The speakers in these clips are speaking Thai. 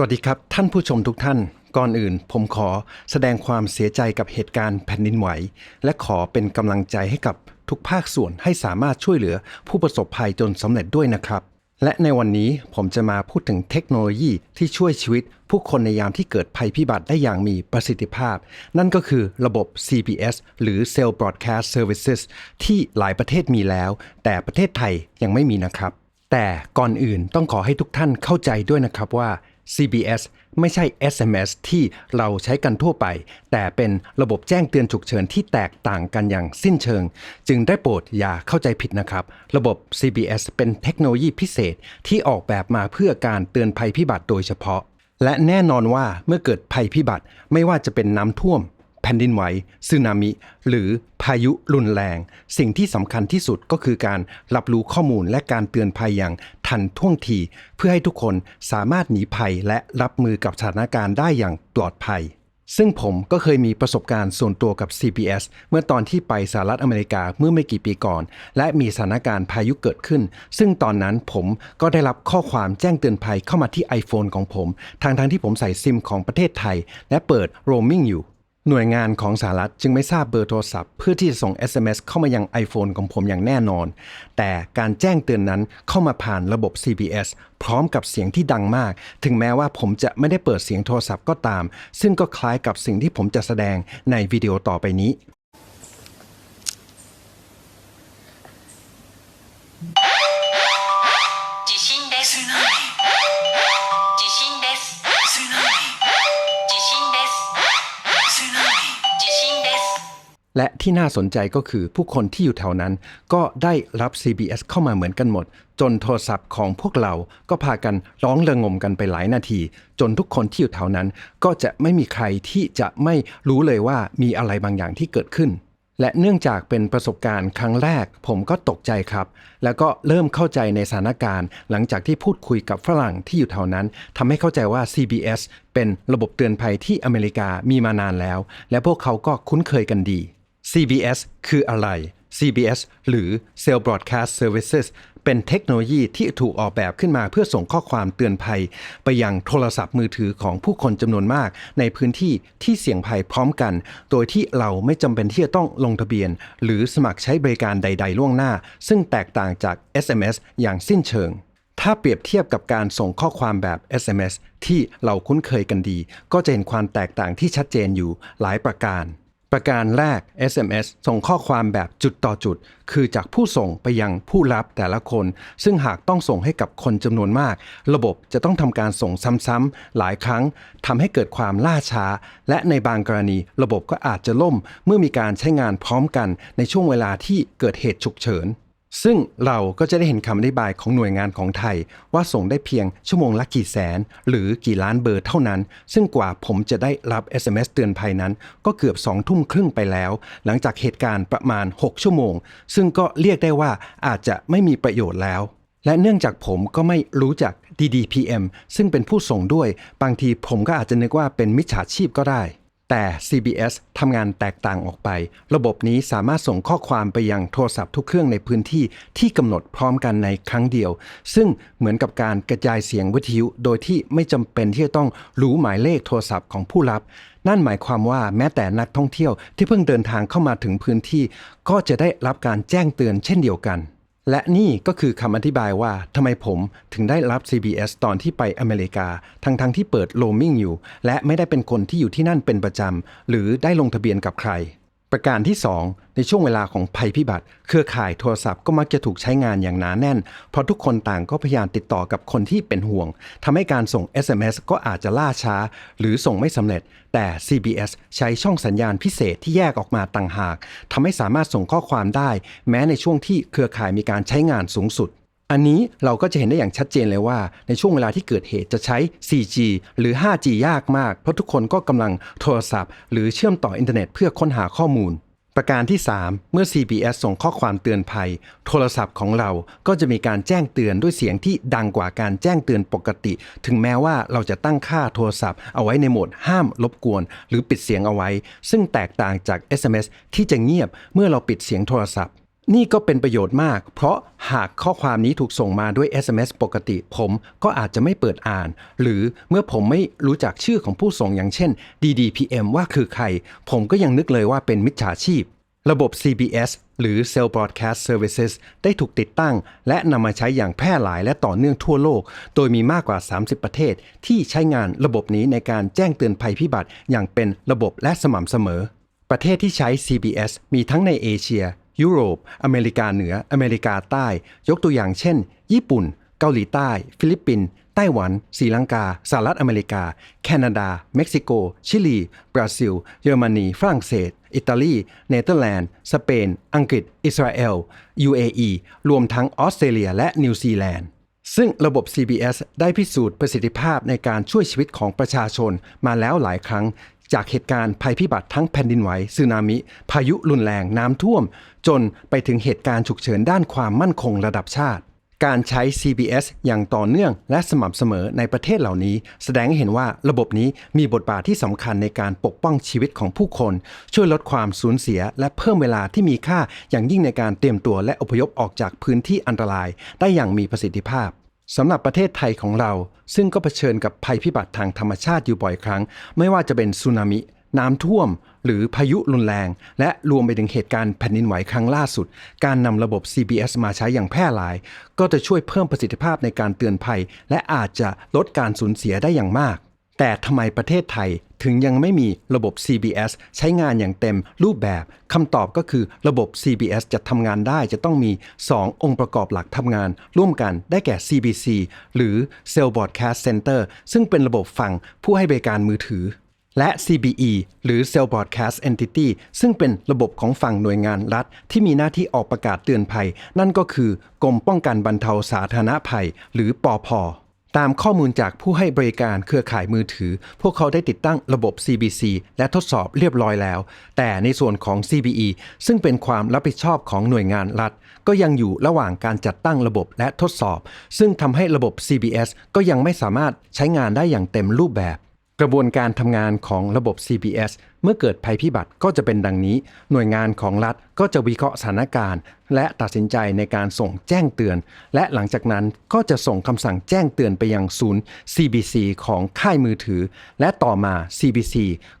วัสดีครับ ท่านผู้ชมทุกท่าน ก่อนอื่น ผมขอแสดงความเสียใจกับเหตุการณ์แผ่นดินไหว และขอเป็นกำลังใจให้กับทุกภาคส่วนให้สามารถช่วยเหลือผู้ประสบภัยจนสำเร็จด้วยนะครับ และในวันนี้ผมจะมาพูดถึงเทคโนโลยีที่ช่วยชีวิต ผู้คนในยามที่เกิดภัยพิบัติได้อย่างมีประสิทธิภาพ นั่นก็คือระบบ CBS หรือ Cell Broadcast Services ที่หลายประเทศมีแล้ว แต่ประเทศไทยยังไม่มีนะครับ แต่ก่อนอื่นต้องขอให้ทุกท่านเข้าใจด้วยนะครับว่า CBS ไม่ใช่ SMS ที่เราใช้กันทั่วไป แต่เป็นระบบแจ้งเตือนฉุกเฉินที่แตกต่างกันอย่างสิ้นเชิง จึงได้โปรดอย่าเข้าใจผิดนะครับ ระบบ CBS เป็นเทคโนโลยีพิเศษที่ออกแบบมาเพื่อการเตือนภัยพิบัติโดยเฉพาะ และแน่นอนว่าเมื่อเกิดภัยพิบัติไม่ว่าจะเป็นน้ำท่วมแผ่นดินไหวสึนามิ หรือพายุรุนแรง สิ่งที่สำคัญที่สุดก็คือการรับรู้ข้อมูลและการเตือนภัยอย่าง ทันท่วงที เพื่อให้ทุกคนสามารถหนีภัยและรับมือกับสถานการณ์ได้อย่างปลอดภัย ซึ่งผมก็เคยมีประสบการณ์ส่วนตัวกับ CBS เมื่อตอนที่ไปสหรัฐอเมริกาเมื่อไม่กี่ปีก่อน และมีสถานการณ์พายุเกิดขึ้น ซึ่งตอนนั้นผมก็ได้รับข้อความแจ้งเตือนภัยเข้ามาที่ iPhone ของผมทางทางที่ผมใส่ซิมของประเทศไทย และเปิด roaming อยู่ หน่วยงานของสหรัฐจึงไม่ทราบเบอร์โทรศัพท์เพื่อที่จะส่ง SMS เข้ามายัง iPhone ของผมอย่างแน่นอน แต่การแจ้งเตือนนั้นเข้ามาผ่านระบบ CBS พร้อมกับเสียงที่ดังมาก ถึงแม้ว่าผมจะไม่ได้เปิดเสียงโทรศัพท์ก็ตาม ซึ่งก็คล้ายกับสิ่งที่ผมจะแสดงในวิดีโอต่อไปนี้ และที่น่าสนใจก็คือผู้คนที่อยู่แถวนั้น ก็ได้รับ CBS เข้ามาเหมือนกันหมด จนโทรศัพท์ของพวกเราก็พากันร้องระงมกันไปหลายนาที จนทุกคนที่อยู่แถวนั้น ก็จะไม่มีใครที่จะไม่รู้เลยว่ามีอะไรบางอย่างที่เกิดขึ้น และเนื่องจากเป็นประสบการณ์ครั้งแรก ผมก็ตกใจครับ แล้วก็เริ่มเข้าใจในสถานการณ์ หลังจากที่พูดคุยกับฝรั่งที่อยู่แถวนั้นทำให้เข้าใจว่า CBS เป็นระบบเตือนภัยที่อเมริกามีมานานแล้ว และพวกเขาก็คุ้นเคยกันดี CBS คืออะไร CBS หรือ Cell Broadcast Services เป็นเทคโนโลยีที่ถูกออกแบบขึ้นมาเพื่อส่งข้อความเตือนภัย ไปยังโทรศัพท์มือถือของผู้คนจำนวนมาก ในพื้นที่ที่เสี่ยงภัยพร้อมกัน โดยที่เราไม่จำเป็นที่จะต้องลงทะเบียน หรือสมัครใช้บริการใด ๆ ล่วงหน้า ซึ่งแตกต่างจาก SMS อย่างสิ้นเชิงถ้าเปรียบเทียบกับการส่งข้อความแบบ SMS ที่เราคุ้นเคยกันดี ก็จะเห็นความแตกต่างที่ชัดเจนอยู่หลายประการ ประการแรก SMS ส่งข้อความแบบจุดต่อจุด คือจากผู้ส่งไปยังผู้รับแต่ละคน ซึ่งหากต้องส่งให้กับคนจำนวนมาก ระบบจะต้องทำการส่งซ้ำๆหลายครั้งทำให้เกิดความล่าช้า และในบางกรณี ระบบก็อาจจะล่ม เมื่อมีการใช้งานพร้อมกันในช่วงเวลาที่เกิดเหตุฉุกเฉิน ซึ่งเราก็จะได้เห็นคำอธิบายของหน่วยงานของไทย ว่าส่งได้เพียงชั่วโมงละกี่แสน หรือกี่ล้านเบอร์เท่านั้น ซึ่งกว่าผมจะได้รับ SMS เตือนภัยนั้น ก็เกือบ2ทุ่มครึ่งไปแล้ว หลังจากเหตุการณ์ประมาณ 6 ชั่วโมง ซึ่งก็เรียกได้ว่าอาจจะไม่มีประโยชน์แล้ว และเนื่องจากผมก็ไม่รู้จัก DDPM ซึ่งเป็นผู้ส่งด้วย บางทีผมก็อาจจะนึกว่าเป็นมิจฉาชีพก็ได้ แต่ CBS ทำงานแตกต่างออกไป ระบบนี้สามารถส่งข้อความไปยังโทรศัพท์ทุกเครื่องในพื้นที่ที่กำหนดพร้อมกันในครั้งเดียว ซึ่งเหมือนกับการกระจายเสียงวิทยุ โดยที่ไม่จำเป็นที่จะต้องรู้หมายเลขโทรศัพท์ของผู้รับ นั่นหมายความว่าแม้แต่นักท่องเที่ยวที่เพิ่งเดินทางเข้ามาถึงพื้นที่ ก็จะได้รับการแจ้งเตือนเช่นเดียวกัน และนี่ก็คือคำอธิบายว่าทำไมผมถึงได้รับ CBS ตอนที่ไปอเมริกา ทั้งๆทที่เปิดโลมิงอยู่ และไม่ได้เป็นคนที่อยู่ที่นั่นเป็นประจำหรือได้ลงทะเบียนกับใคร ประการที่ 2 ในช่วงเวลาของภัยพิบัติ เครือข่ายโทรศัพท์ก็มักจะถูกใช้งานอย่างหนาแน่น เพราะทุกคนต่างก็พยายามติดต่อกับคนที่เป็นห่วงทำให้การส่ง SMS ก็อาจจะล่าช้า หรือส่งไม่สำเร็จ แต่ CBS ใช้ช่องสัญญาณพิเศษที่แยกออกมาต่างหากทำให้สามารถส่งข้อความได้ แม้ในช่วงที่เครือข่ายมีการใช้งานสูงสุด อันนี้เราก็จะเห็นได้อย่างชัดเจนเลยว่า ในช่วงเวลาที่เกิดเหตุจะใช้ 4G หรือ 5G ยากมาก เพราะทุกคนก็กำลังโทรศัพท์ หรือเชื่อมต่ออินเทอร์เน็ตเพื่อค้นหาข้อมูล ประการที่ 3 เมื่อ CBS ส่งข้อความเตือนภัย โทรศัพท์ของเราก็จะมีการแจ้งเตือนด้วยเสียงที่ดังกว่าการแจ้งเตือนปกติ ถึงแม้ว่าเราจะตั้งค่าโทรศัพท์เอาไว้ในโหมดห้ามรบกวน หรือปิดเสียงเอาไว้ ซึ่งแตกต่างจาก SMS ที่จะเงียบเมื่อเราปิดเสียงโทรศัพท์ นี่ก็เป็นประโยชน์มาก เพราะหากข้อความนี้ถูกส่งมาด้วย SMS ปกติ ผมก็อาจจะไม่เปิดอ่าน หรือเมื่อผมไม่รู้จักชื่อของผู้ส่งอย่างเช่น DDPM ว่าคือใคร ผมก็ยังนึกเลยว่าเป็นมิจฉาชีพ ระบบ CBS หรือ Cell Broadcast Services ได้ถูกติดตั้ง และนำมาใช้อย่างแพร่หลายและต่อเนื่องทั่วโลก โดยมีมากกว่า 30 ประเทศ ที่ใช้งานระบบนี้ในการแจ้งเตือนภัยพิบัติอย่างเป็นระบบและสม่ำเสมอประเทศที่ใช้ CBS มีทั้งในเอเชีย ยุโรป อเมริกาเหนือ อเมริกาใต้ ยกตัวอย่างเช่น ญี่ปุ่น เกาหลีใต้ ฟิลิปปินส์ไต้หวันศรีลังกาสหรัฐอเมริกา แคนาดา เม็กซิโก ชิลี บราซิล เยอรมนี ฝรั่งเศส อิตาลี เนเธอร์แลนด์ สเปน อังกฤษ อิสราเอล UAE รวมทั้งออสเตรเลียและนิวซีแลนด์ซึ่งระบบ CBS ได้พิสูจน์ประสิทธิภาพในการช่วยชีวิตของประชาชนมาแล้วหลายครั้ง จากเหตุการณ์ภัยพิบัติทั้งแผ่นดินไหวสึนามิ พายุรุนแรงน้ำท่วม จนไปถึงเหตุการณ์ฉุกเฉินด้านความมั่นคงระดับชาติ การใช้ CBS อย่างต่อเนื่องและสม่ำเสมอในประเทศเหล่านี้ แสดงให้เห็นว่าระบบนี้มีบทบาทที่สำคัญในการปกป้องชีวิตของผู้คน ช่วยลดความสูญเสีย และเพิ่มเวลาที่มีค่าอย่างยิ่งในการเตรียมตัวและอพยพออกจากพื้นที่อันตราย ได้อย่างมีประสิทธิภาพสำหรับประเทศไทยของเรา ซึ่งก็เผชิญกับภัยพิบัติทางธรรมชาติอยู่บ่อยครั้ง ไม่ว่าจะเป็นสึนามิ น้ำท่วม หรือพายุรุนแรง และรวมไปถึงเหตุการณ์แผ่นดินไหวครั้งล่าสุด การนำระบบ CBS มาใช้อย่างแพร่หลาย ก็จะช่วยเพิ่มประสิทธิภาพในการเตือนภัย และอาจจะลดการสูญเสียได้อย่างมาก แต่ทำไมประเทศไทยถึงยังไม่มีระบบ CBS ใช้งานอย่างเต็มรูปแบบคำตอบก็คือระบบ CBS จะทำงานได้จะต้องมี 2 องค์ประกอบหลักทำงาน ร่วมกันได้แก่ CBC หรือ Cell Broadcast Center ซึ่งเป็นระบบฝั่งผู้ให้บริการมือถือ และ CBE หรือ Cell Broadcast Entity ซึ่งเป็นระบบของฝั่งหน่วยงานรัฐ ที่มีหน้าที่ออกประกาศเตือนภัย นั่นก็คือกรมป้องกันบรรเทาสาธารณภัย หรือปอพตามข้อมูลจากผู้ให้บริการเครือข่ายมือถือ พวกเขาได้ติดตั้งระบบ CBC และทดสอบเรียบร้อยแล้ว แต่ในส่วนของ CBE ซึ่งเป็นความรับผิดชอบของหน่วยงานรัฐ ก็ยังอยู่ระหว่างการจัดตั้งระบบและทดสอบ ซึ่งทำให้ระบบ CBS ก็ยังไม่สามารถใช้งานได้อย่างเต็มรูปแบบ กระบวนการทำงานของระบบ CBS เมื่อเกิดภัยพิบัติก็จะเป็นดังนี้ หน่วยงานของรัฐก็จะวิเคราะห์สถานการณ์ และตัดสินใจในการส่งแจ้งเตือน และหลังจากนั้นก็จะส่งคำสั่งแจ้งเตือนไปยังศูนย์ CBC ของค่ายมือถือ และต่อมา CBC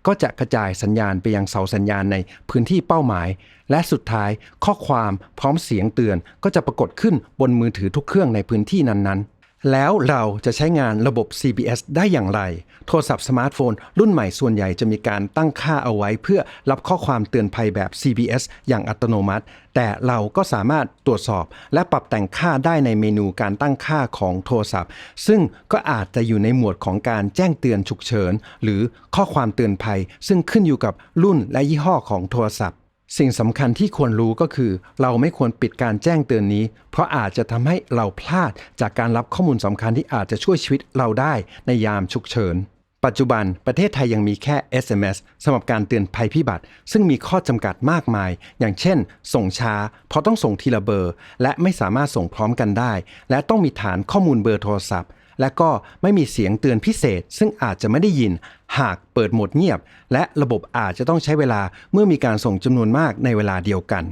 ก็จะกระจายสัญญาณไปยังเสาสัญญาณในพื้นที่เป้าหมาย และสุดท้ายข้อความพร้อมเสียงเตือนก็จะปรากฏขึ้นบนมือถือทุกเครื่องในพื้นที่นั้นๆ แล้วเราจะใช้งานระบบ CBS ได้อย่างไร โทรศัพท์สมาร์ทโฟน รุ่นใหม่ส่วนใหญ่จะมีการตั้งค่าเอาไว้ เพื่อรับข้อความเตือนภัยแบบ CBS อย่างอัตโนมัติ แต่เราก็สามารถตรวจสอบ และปรับแต่งค่าได้ในเมนูการตั้งค่าของโทรศัพท์ ซึ่งก็อาจจะอยู่ในหมวดของการแจ้งเตือนฉุกเฉิน หรือข้อความเตือนภัย ซึ่งขึ้นอยู่กับรุ่นและยี่ห้อของโทรศัพท์ สิ่งสำคัญที่ควรรู้ก็คือ เราไม่ควรปิดการแจ้งเตือนนี้ เพราะอาจจะทำให้เราพลาดจากการรับข้อมูลสำคัญที่อาจจะช่วยชีวิตเราได้ในยามฉุกเฉิน ปัจจุบันประเทศไทยยังมีแค่ SMS สำหรับการเตือนภัยพิบัติ ซึ่งมีข้อจำกัดมากมาย อย่างเช่น ส่งช้า เพราะต้องส่งทีละเบอร์ และไม่สามารถส่งพร้อมกันได้ และต้องมีฐานข้อมูลเบอร์โทรศัพท์ และก็ไม่มีเสียงเตือนพิเศษ ซึ่งอาจจะไม่ได้ยินหากเปิดโหมดเงียบ และระบบอาจจะต้องใช้เวลาเมื่อมีการส่งจำนวนมากในเวลาเดียวกัน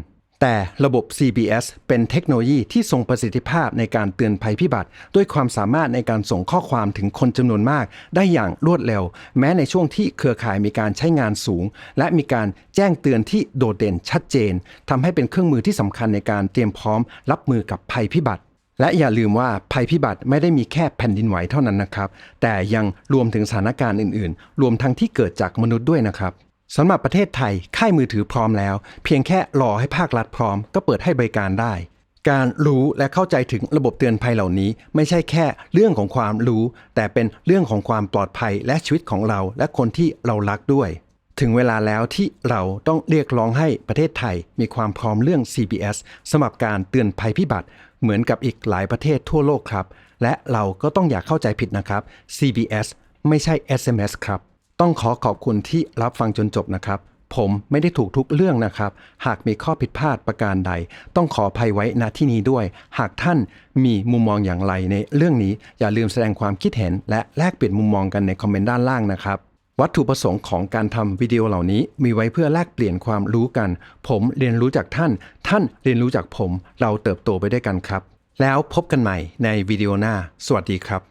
แต่ระบบ CBS เป็นเทคโนโลยีที่ทรงประสิทธิภาพในการเตือนภัยพิบัติ ด้วยความสามารถในการส่งข้อความถึงคนจำนวนมาก ได้อย่างรวดเร็ว แม้ในช่วงที่เครือข่ายมีการใช้งานสูง และมีการแจ้งเตือนที่โดดเด่นชัดเจนทำให้เป็นเครื่องมือที่สำคัญในการเตรียมพร้อมรับมือกับภัยพิบัติ และอย่าลืมว่าภัยพิบัติไม่ได้มีแค่แผ่นดินไหวเท่านั้นนะครับ แต่ยังรวมถึงสถานการณ์อื่นๆ รวมทั้งที่เกิดจากมนุษย์ด้วยนะครับสำหรับประเทศไทย ค่ายมือถือพร้อมแล้ว เพียงแค่รอให้ภาครัฐพร้อม ก็เปิดให้บริการได้ การรู้และเข้าใจถึงระบบเตือนภัยเหล่านี้ ไม่ใช่แค่เรื่องของความรู้ แต่เป็นเรื่องของความปลอดภัยและชีวิตของเรา และคนที่เรารักด้วย ถึงเวลาแล้วที่เราต้องเรียกร้องให้ประเทศไทยมีความพร้อมเรื่อง CBS สำหรับการเตือนภัยพิบัติเหมือนกับอีกหลายประเทศทั่วโลกครับ และเราก็ต้องอย่าเข้าใจผิดนะครับ CBS ไม่ใช่ SMS ครับ ต้องขอขอบคุณที่รับฟังจนจบนะครับ ผมไม่ได้ถูกทุกเรื่องนะครับ หากมีข้อผิดพลาดประการใด ต้องขออภัยไว้ณที่นี้ด้วย หากท่านมีมุมมองอย่างไรในเรื่องนี้อย่าลืมแสดงความคิดเห็น และแลกเปลี่ยนมุมมองกันในคอมเมนต์ด้านล่างนะครับ วัตถุประสงค์ของการทำวิดีโอเหล่านี้มีไว้เพื่อแลกเปลี่ยนความรู้กัน ผมเรียนรู้จากท่าน ท่านเรียนรู้จากผม เราเติบโตไปด้วยกันครับ แล้วพบกันใหม่ในวิดีโอหน้า สวัสดีครับ